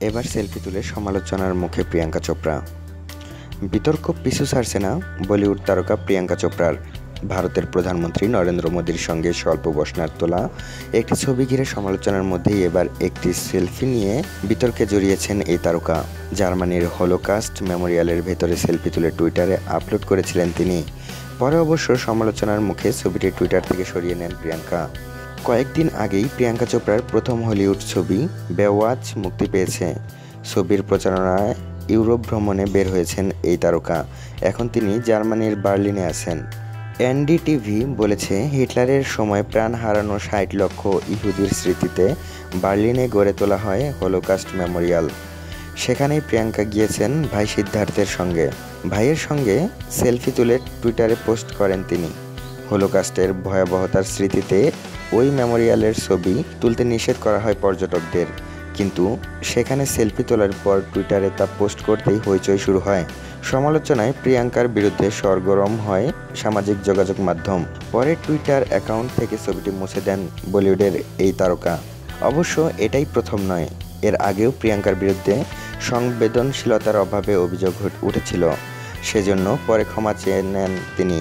এবার সেলফি তুলে সমালোচনার মুখে প্রিয়াঙ্কা চোপড়া। বিতর্ক পিছু ছাড়ছে না বলিউড তারকা প্রিয়াঙ্কা চোপড়ার। ভারতের প্রধানমন্ত্রী নরেন্দ্র মোদীর সঙ্গে স্বল্প বসনার তোলা। একটি ছবি ঘিরে সমালোচনার মধ্যেই এবার একটি সেলফি নিয়ে বিতর্কে জড়িয়েছেন এই তারকা। জার্মানির হলোকাস্ট মেমোরিয়ালের ভেতরে সেলফি তুলে টুইটারে আপলোড করেছিলেন তিনি। পরে অবশ্য সমালোচনার মুখে ছবিটি টুইটার থেকে সরিয়ে নেন প্রিয়াঙ্কা। কয়েকদিন আগেই প্রিয়াঙ্কা চোপড়ার প্রথম হলিউড ছবি বেওয়াচ মুক্তি পেয়েছে। ছবির প্রচারণায় ইউরোপ ভ্রমণে বের হয়েছেন এই তারকা। এখন তিনি জার্মানির বার্লিনে আছেন। এনডিটিভি বলেছে, হিটলারের সময় প্রাণ হারানো ষাট লক্ষ ইহুদির স্মৃতিতে বার্লিনে গড়ে তোলা হয় হলোকাস্ট মেমোরিয়াল। সেখানেই প্রিয়াঙ্কা গিয়েছেন ভাই সিদ্ধার্থের সঙ্গে। ভাইয়ের সঙ্গে সেলফি তুলে টুইটারে পোস্ট করেন তিনি। হোলোকাস্টের ভয়াবহতার স্মৃতিতে ওই মেমোরিয়ালের ছবি তুলতে নিষেধ করা হয় পর্যটকদের। কিন্তু সেখানে সেলফি তোলার পর টুইটারে তা পোস্ট করতেই হইচই শুরু হয়। সমালোচনায় প্রিয়াঙ্কার বিরুদ্ধে সরগরম হয় সামাজিক যোগাযোগ মাধ্যম। পরে টুইটার অ্যাকাউন্ট থেকে ছবিটি মুছে দেন বলিউডের এই তারকা। অবশ্য এটাই প্রথম নয়, এর আগেও প্রিয়াঙ্কার বিরুদ্ধে সংবেদনশীলতার অভাবে অভিযোগ উঠেছিল। সেজন্য পরে ক্ষমা চেয়ে নেন তিনি।